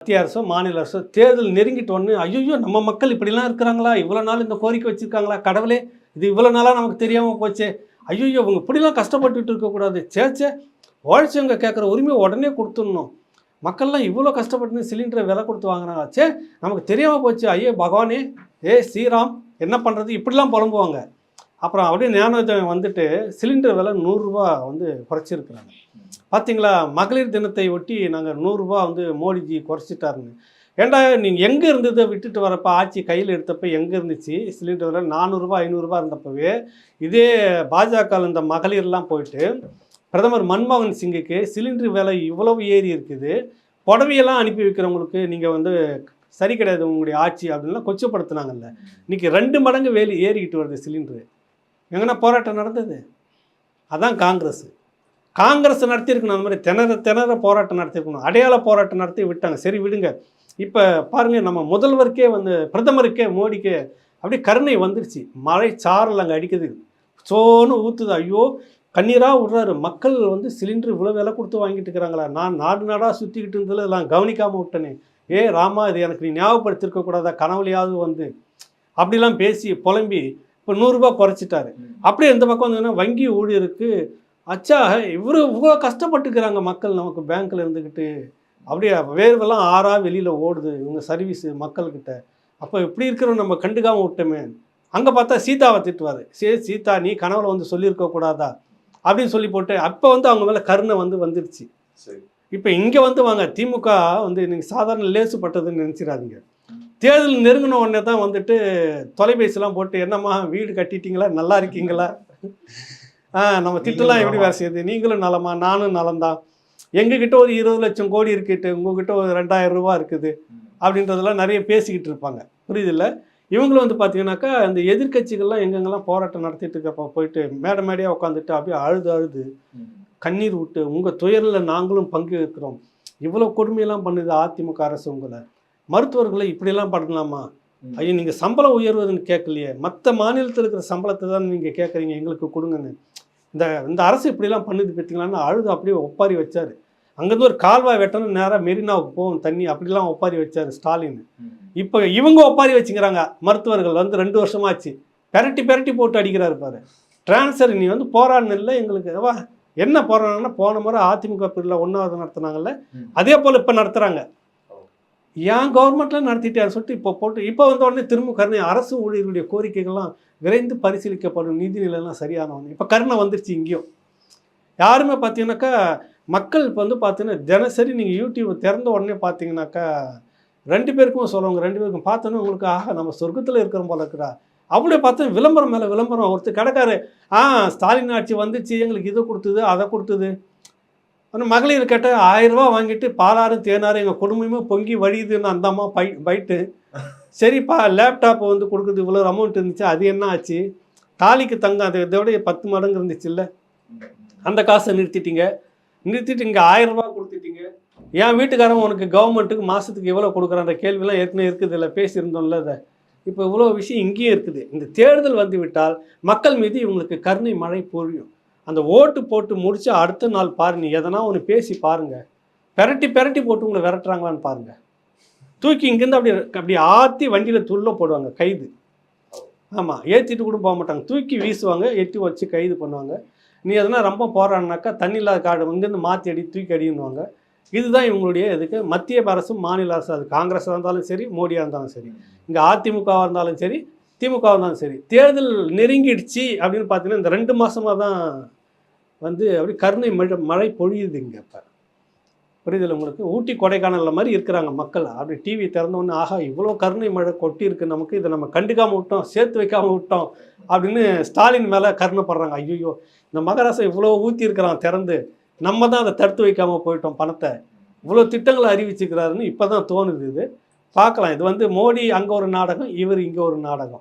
மத்திய அரசோ மாநில அரசோ தேர்தல் நெருங்கிட்ட ஒன்று ஐயோ நம்ம மக்கள் இப்படிலாம் இருக்கிறாங்களா? இவ்வளோ நாள் இந்த கோரிக்கை வச்சுருக்காங்களா? கடவுளே இது இவ்வளோ நாளாக நமக்கு தெரியாமல் போச்சே. ஐயோ இவங்க இப்படிலாம் கஷ்டப்பட்டுட்டு இருக்கக்கூடாது சேச்சே உழைச்சவங்க கேட்குற உரிமையை உடனே கொடுத்துடணும். மக்கள்லாம் இவ்வளோ கஷ்டப்பட்டு சிலிண்டரை விலை கொடுத்து வாங்குறாங்க சே நமக்கு தெரியாமல் போச்சு. ஐயோ பகவானே ஏ ஸ்ரீராம் என்ன பண்ணுறது இப்படிலாம் புலம்புவாங்க. அப்புறம் அப்படியே ஞானோதயம் வந்துட்டு சிலிண்டர் விலை நூறுரூவா வந்து குறைச்சிருக்கிறாங்க. பார்த்தீங்களா மகளிர் தினத்தை ஒட்டி நாங்கள் நூறுரூவா வந்து மோடிஜி குறைச்சிட்டாருன்னு ஏண்டா நீங்கள் எங்கே இருந்ததை விட்டுட்டு வரப்போ ஆட்சி கையில் எடுத்தப்போ எங்கே இருந்துச்சு? சிலிண்டர் விலை நானூறுரூவா ஐநூறுரூவா இருந்தப்பவே இதே பாஜக இந்த மகளிர்லாம் போயிட்டு பிரதமர் மன்மோகன் சிங்குக்கு சிலிண்டர் விலை இவ்வளவு ஏறி இருக்குது. புடவையெல்லாம் அனுப்பி வைக்கிறவங்களுக்கு நீங்கள் வந்து சரி கிடையாது உங்களுடைய ஆட்சி அப்படின்லாம் கொச்சப்படுத்துனாங்கல்ல. இன்றைக்கி ரெண்டு மடங்கு வேலி ஏறிக்கிட்டு வருது சிலிண்டரு. எங்கன்னா போராட்டம் நடந்தது? அதான் காங்கிரஸ். காங்கிரஸ் நடத்தியிருக்கணும் அந்த மாதிரி திணற திணற போராட்டம் நடத்தியிருக்கணும். அடையாள போராட்டம் நடத்தி விட்டாங்க. சரி விடுங்க. இப்போ பாருங்கள் நம்ம முதல்வருக்கே வந்து பிரதமருக்கே மோடிக்கே அப்படியே கருணை வந்துருச்சு. மழை சாரல் அங்கே அடிக்குது. சோன்னு ஊற்றுது ஐயோ கண்ணீராக விடுறாரு. மக்கள் வந்து சிலிண்டர் இவ்வளோ விலை கொடுத்து வாங்கிட்டு இருக்கிறாங்களா? நான் நாடு நாடாக சுற்றிக்கிட்டு இருந்ததில் நான் கவனிக்காமல் விட்டேனே. ஏ ராமா இது எனக்கு நீ ஞாபகப்படுத்திருக்கக்கூடாதா கனவுலையாவது வந்து. அப்படிலாம் பேசி புலம்பி இப்போ நூறுரூபா குறைச்சிட்டாரு. அப்படியே இந்த பக்கம் வந்தீங்கன்னா வங்கி ஊழியருக்கு அச்சா இவரு இவ்வளோ கஷ்டப்பட்டுக்கிறாங்க மக்கள் நமக்கு பேங்க்கில் இருந்துக்கிட்டு அப்படியே வேர்வெல்லாம் ஆறா வெளியில் ஓடுது இவங்க சர்வீஸு மக்கள்கிட்ட. அப்போ இப்படி இருக்கிறவங்க நம்ம? கண்டுக்காமல் விட்டோமே. அங்கே பார்த்தா சீதாவை திட்டுவார். சரி சீதா நீ கனவுல வந்து சொல்லியிருக்க கூடாதா? அப்படின்னு சொல்லி போட்டு அப்போ வந்து அவங்க மேலே கருணை வந்து வந்துருச்சு. சரி. இப்போ இங்கே வந்து வாங்க திமுக வந்து நீங்கள் சாதாரண லேசுப்பட்டதுன்னு நினச்சிடாதீங்க. தேர்தல் நெருங்கின உடனே தான் வந்துட்டு தொலைபேசிலாம் போட்டு என்னம்மா வீடு கட்டிட்டீங்களா? நல்லா இருக்கீங்களா? ஆ நம்ம திட்டலாம் எப்படி வேலை செய்யுது? நீங்களும் நலமா? நானும் நலம்தான். எங்ககிட்ட ஒரு இருபது லட்சம் கோடி இருக்கிட்டு உங்ககிட்ட ஒரு ரெண்டாயிரம் ரூபா இருக்குது அப்படின்றதெல்லாம் நிறைய பேசிக்கிட்டு இருப்பாங்க. புரியுதில்ல? இவங்களும் வந்து பார்த்தீங்கன்னாக்கா இந்த எதிர்க்கட்சிகள்லாம் எங்கெங்கெல்லாம் போராட்டம் நடத்திட்டு இருக்கப்போ போயிட்டு மேடை மேடையாக உட்காந்துட்டு அப்படியே அழுது அழுது கண்ணீர் விட்டு உங்கள் துயரில் நாங்களும் பங்கு இருக்கிறோம் இவ்வளோ கொடுமையெல்லாம் பண்ணுது அதிமுக அரசு உங்களை. மருத்துவர்களை இப்படியெல்லாம் பண்ணலாமா. ஐயோ நீங்கள் சம்பளம் உயர்வதுன்னு கேட்கலையே. மற்ற மாநிலத்தில் இருக்கிற சம்பளத்தை தான் நீங்கள் கேட்குறீங்க. எங்களுக்கு கொடுங்கன்னு இந்த இந்த அரசு இப்படிலாம் பண்ணுது பார்த்தீங்களான்னு அழுது அப்படியே ஒப்பாரி வச்சார். அங்கேருந்து ஒரு கால்வாய் வெட்டணும் நேராக மெரினாவுக்கு போகும் தண்ணி அப்படிலாம் ஒப்பாரி வச்சார் ஸ்டாலின். இப்போ இவங்க ஒப்பாரி வச்சுக்கிறாங்க. மருத்துவர்கள் வந்து ரெண்டு வருஷமாச்சு. பெரட்டி பெரட்டி போட்டு அடிக்கிறாரு பாரு. டிரான்ஸ்ஃபர் நீ வந்து போராடணும் இல்லை எங்களுக்கு வா என்ன போராடணும்னா போன முறை அதிமுக பிரிவில் ஒன்றாவது நடத்துனாங்கல்ல. அதே போல் இப்போ நடத்துகிறாங்க. ஏன் கவர்மெண்ட்டில் நடத்திட்டாரு சொல்லிட்டு இப்போ போட்டு இப்போ வந்த உடனே திரும்ப கருணை அரசு ஊழியர்களுடைய கோரிக்கைகள்லாம் விரைந்து பரிசீலிக்கப்படும் நீதிநிலையெல்லாம் சரியான ஒன்று இப்போ கருணை வந்துருச்சு இங்கேயும். யாருமே பார்த்தீங்கன்னாக்கா மக்கள் இப்போ வந்து பார்த்தீங்கன்னா தினசரி நீங்கள் யூடியூப் திறந்த உடனே பார்த்தீங்கன்னாக்கா ரெண்டு பேருக்கும் சொல்லுவாங்க ரெண்டு பேருக்கும் பார்த்தோன்னே உங்களுக்கு ஆக நம்ம சொர்க்கத்தில் இருக்கிற போல இருக்கிறா அப்படியே பார்த்தா விளம்பரம் மேலே விளம்பரம் ஒருத்தர் கடைக்காரு ஆ ஸ்டாலின் ஆட்சி வந்துச்சு எங்களுக்கு இதை கொடுத்தது அதை கொடுத்தது. ஆனால் மகளிர் கேட்ட ஆயிரம் வாங்கிட்டு பாலாறு தேனாறு எங்கள் குடும்பமே பொங்கி வழியுதுன்னு அந்த அம்மா பை பைட்டு. சரிப்பா லேப்டாப் வந்து கொடுக்குறது இவ்வளோ அமௌண்ட் இருந்துச்சு அது என்ன ஆச்சு? தாலிக்கு தங்கம் அது இதை விட பத்து மடங்கு இருந்துச்சுல்ல அந்த காசை நிறுத்திட்டீங்க. நிறுத்திட்டு இங்கே ஆயிரம் ரூபாய் கொடுத்துட்டீங்க. என் வீட்டுக்காரன் உனக்கு கவர்மெண்ட்டுக்கு மாதத்துக்கு எவ்வளோ கொடுக்குறான்ற கேள்விலாம் ஏற்கனவே இருக்குது இல்லை பேசியிருந்தோம்ல அதை இப்போ இவ்வளோ விஷயம் இங்கேயும் இருக்குது. இந்த தேர்தல் வந்துவிட்டால் மக்கள் மீது இவங்களுக்கு கருணை மழை பொழியும். அந்த ஓட்டு போட்டு முடித்து அடுத்த நாள் பாரு நீ எதனா ஒன்று பேசி பாருங்கள் பெரட்டி பெரட்டி போட்டு உங்களை விரட்டுறாங்களான்னு பாருங்கள் தூக்கி இங்கேருந்து அப்படி அப்படி ஆற்றி வண்டியில் துள்ள போடுவாங்க கைது. ஆமாம் ஏற்றிட்டு கூட போக மாட்டாங்க. தூக்கி வீசுவாங்க எட்டி வச்சு கைது பண்ணுவாங்க. நீ எதனா ரொம்ப போராடினாக்கா தண்ணி இல்லாத காடு இங்கேருந்து மாற்றி அடி தூக்கி அடின்னுவாங்க. இதுதான் இவங்களுடைய இதுக்கு. மத்திய அரசும் மாநில அரசு அது காங்கிரஸாக இருந்தாலும் சரி மோடியாக இருந்தாலும் சரி இங்கே அதிமுகவாக இருந்தாலும் சரி திமுகவாக இருந்தாலும் சரி தேர்தல் நெருங்கிடுச்சு அப்படின்னு பார்த்தீங்கன்னா இந்த ரெண்டு மாதமாக தான் வந்து அப்படி கருணை மழை மழை பொழியுது இங்கே இப்போ. புரியுதில்லை உங்களுக்கு? ஊட்டி கொடைக்கானல்ல மாதிரி இருக்கிறாங்க மக்கள். அப்படி டிவி திறந்தோடனே ஆஹா இவ்வளோ கருணை மழை கொட்டி இருக்கு நமக்கு இதை நம்ம கண்டுக்காமல் விட்டோம் சேர்த்து வைக்காமல் விட்டோம். அப்படின்னு ஸ்டாலின் மேலே கருணைப்படுறாங்க. ஐயோ இந்த மகராசை இவ்வளோ ஊற்றி இருக்கிறான் திறந்து. நம்ம தான் அதை தடுத்து வைக்காமல் போயிட்டோம் பணத்தை. இவ்வளோ திட்டங்களை அறிவிச்சுக்கிறாருன்னு இப்போ தான் தோணுது இது. பார்க்கலாம். இது வந்து மோடி அங்கே ஒரு நாடகம் இவர் இங்கே ஒரு நாடகம்.